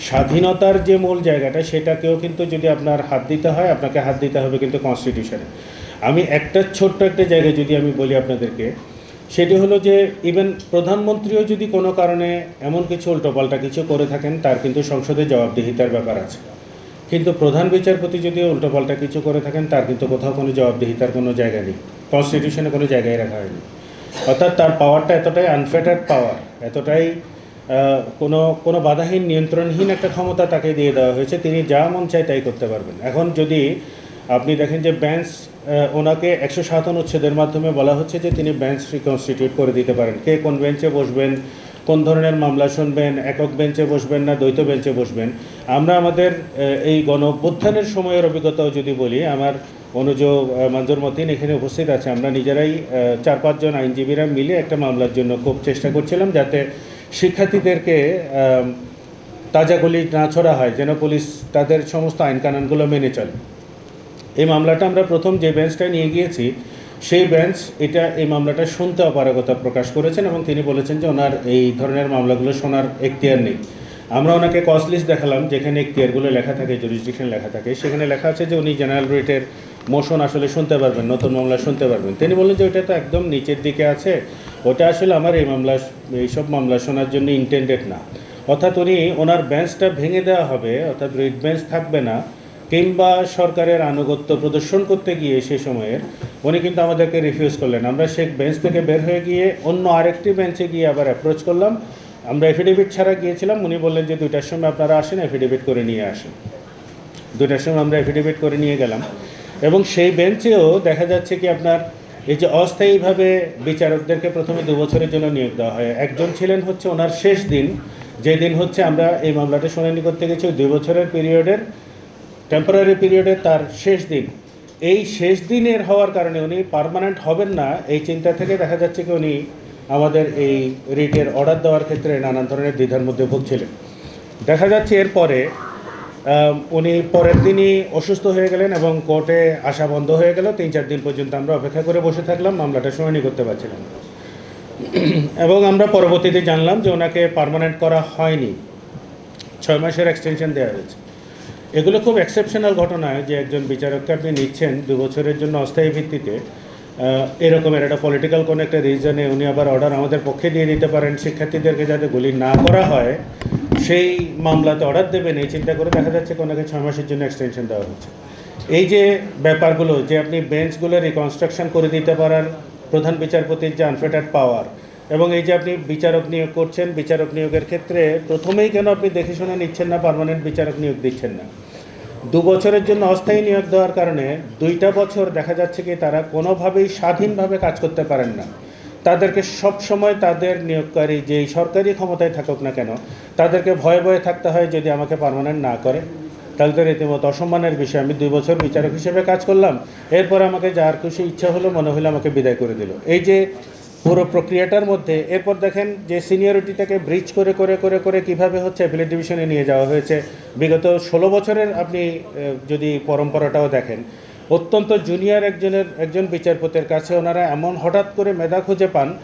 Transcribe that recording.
স্বাধীনতার যে মূল জায়গাটা, সেটাকেও কিন্তু যদি আপনার হাত দিতে হয়, আপনাকে হাত দিতে হবে কিন্তু কনস্টিটিউশনে আমি একটা ছোট্ট একটা জায়গায় যদি আমি বলি আপনাদেরকে, সেটি হলো যে ইভেন প্রধানমন্ত্রীও যদি কোনো কারণে এমন কিছু উল্টোপাল্টা কিছু করে থাকেন, তার কিন্তু সংসদে জবাবদিহিতার ব্যাপার আছে। কিন্তু প্রধান বিচারপতি যদি উল্টোপাল্টা কিছু করে থাকেন, তার কিন্তু কোথাও কোনো জবাবদিহিতার কোনো জায়গা নেই। কনস্টিটিউশনে কোনো জায়গায় রাখা হয়নি। অর্থাৎ তার পাওয়ারটা এতটাই আনফেটার্ড পাওয়ার এতটাই কোনো কোনো বাধাহীন নিয়ন্ত্রণহীন একটা ক্ষমতা তাকে দিয়ে দেওয়া হয়েছে তিনি যা মন চায় তাই করতে পারবেন। এখন যদি আপনি দেখেন যে আহ, ওনাকে একশো সাত অনুচ্ছেদের মাধ্যমে বলা হচ্ছে যে তিনি বেঞ্চ রিকনস্টিটিউট করে দিতে পারেন। কে কোন বেঞ্চে বসবেন কোন ধরনের মামলা শুনবেন একক বেঞ্চে বসবেন না দ্বৈত বেঞ্চে বসবেন? আমরা আমাদের এই গণ অভ্যুত্থানের সময়ের অভিজ্ঞতাও যদি বলি আমার অনুজ মঞ্জুর মতিন এখানে উপস্থিত আছে। আমরা নিজেরাই চার পাঁচজন আইনজীবীরা মিলে একটা মামলার জন্য খুব চেষ্টা করছিলাম যাতে শিক্ষার্থীদেরকে তাজা গুলি না ছড়া হয় যেন পুলিশ তাদের সমস্ত আইন কানুনগুলো মেনে চলে। এই মামলাটা আমরা প্রথম যে বেঞ্চটায় নিয়ে গিয়েছি, সেই বেঞ্চ এটা এই মামলাটা শুনতে অপারগতা প্রকাশ করেছেন এবং তিনি বলেছেন যে ওনার এই ধরনের মামলাগুলো শোনার এখতিয়ার নেই। আমরা ওনাকে কস্ট লিস্ট দেখালাম, যেখানে এখতিয়ারগুলো লেখা থাকে জুরিসডিকশন লেখা থাকে, সেখানে লেখা আছে যে উনি জেনারেল রেটের মোশন আসলে শুনতে পারবেন, নতুন মামলা শুনতে পারবেন। তিনি বললেন যে ওইটা তো একদম নিচের দিকে আছে ওটা আসলে আমার এই মামলা, এইসব মামলা শোনার জন্য ইন্টেন্ডেড না। অর্থাৎ উনি ওনার বেঞ্চটা ভেঙে দেওয়া হবে, অর্থাৎ রিট বেঞ্চ থাকবে না, কিংবা সরকারের আনুগত্য প্রদর্শন করতে গিয়ে সে সময়ের উনি কিন্তু আমাদেরকে রিফিউজ করলেন। আমরা সে বেঞ্চ থেকে বের হয়ে গিয়ে অন্য আরেকটি বেঞ্চে গিয়ে আবার অ্যাপ্রোচ করলাম। আমরা এফিডেভিট ছাড়া গিয়েছিলাম, উনি বললেন যে দুইটার সময় আপনারা আসেন এফিডেভিট করে নিয়ে আসেন। দুইটার সময় আমরা এফিডেভিট করে নিয়ে গেলাম। এবং সেই বেঞ্চেও দেখা যাচ্ছে কি আপনার এই যে অস্থায়ীভাবে বিচারকদেরকে প্রথমে দু বছরের জন্য নিয়োগ দেওয়া হয়। একজন ছিলেন হচ্ছে ওনার শেষ দিন যে দিন হচ্ছে আমরা এই মামলাটা শুনানি করতে গেছি, ওই দুই বছরের পিরিয়ডের টেম্পোরারি পিরিয়ডের তার শেষ দিন। এই শেষ দিনের হওয়ার কারণে উনি পার্মানেন্ট হবেন না, এই চিন্তা থেকে দেখা যাচ্ছে কি উনি আমাদের এই রিটের অর্ডার দেওয়ার ক্ষেত্রে নানান ধরনের দ্বিধার মধ্যে ভুগছিলেন। দেখা যাচ্ছে এরপরে উনি পরের দিনই অসুস্থ হয়ে গেলেন এবং কোর্টে আসা বন্ধ হয়ে গেল। তিন চার দিন পর্যন্ত আমরা অপেক্ষা করে বসে থাকলাম, মামলাটা শুনানি করতে পারছিলাম। এবং আমরা পরবর্তীতে জানলাম যে ওনাকে পার্মানেন্ট করা হয়নি। ছয় মাসের এক্সটেনশন দেওয়া হয়েছে। এগুলো খুব এক্সেপশনাল ঘটনা যে একজন বিচারককে আপনি নিচ্ছেন দু বছরের জন্য অস্থায়ী ভিত্তিতে। এরকমের একটা পলিটিক্যাল কোনো একটা রিজনে উনি আবার অর্ডার আমাদের পক্ষে দিয়ে দিতে পারেন। শিক্ষার্থীদেরকে যাতে গুলি না করা হয় সেই মামলাতে অর্ডার দেবেন, এই চিন্তা করে দেখা যাচ্ছে যে ওনাকে ছয় মাসের জন্য এক্সটেনশন দেওয়া হচ্ছে। এই যে ব্যাপারগুলো, যে আপনি বেঞ্চগুলো রিকনস্ট্রাকশন করে দিতে পারার প্রধান বিচারপতির যে আনফেটার পাওয়ার এবং এই যে আপনি বিচারক নিয়োগ করছেন, বিচারক নিয়োগের ক্ষেত্রে প্রথমেই কেন আপনি দেখে শুনে নিচ্ছেন না পার্মানেন্ট বিচারক নিয়োগ দিচ্ছেন না? দু বছরের জন্য অস্থায়ী নিয়োগ দেওয়ার কারণে দুইটা বছর দেখা যাচ্ছে কি তারা কোনোভাবেই স্বাধীনভাবে কাজ করতে পারেন না। তাদেরকে সব সময় তাদের নিয়োগকারী, যেই সরকারি ক্ষমতায় থাকুক না কেন, তাদেরকে ভয়ে ভয়ে থাকতে হয় যদি আমাকে পারমানেন্ট না করে। তাহলে তো রীতিমতো অসম্মানের বিষয়। আমি দুই বছর বিচারক হিসেবে কাজ করলাম। এরপর আমাকে যার খুশি ইচ্ছা হলো, মনে হলো আমাকে বিদায় করে দিল। এই যে পুরো প্রক্রিয়াটার মধ্যে, এরপর দেখেন যে সিনিয়রিটিটাকে ব্রিজ করে করে করে করে কীভাবে হচ্ছে অ্যাপিলেট ডিভিশনে নিয়ে যাওয়া হয়েছে। বিগত ষোলো বছরের আপনি যদি পরম্পরাটাও দেখেন অত্যন্ত জুনিয়র একজনের একজন বিচারপতির কাছে ওনারা এমন হঠাৎ করে মেধা খুঁজে পান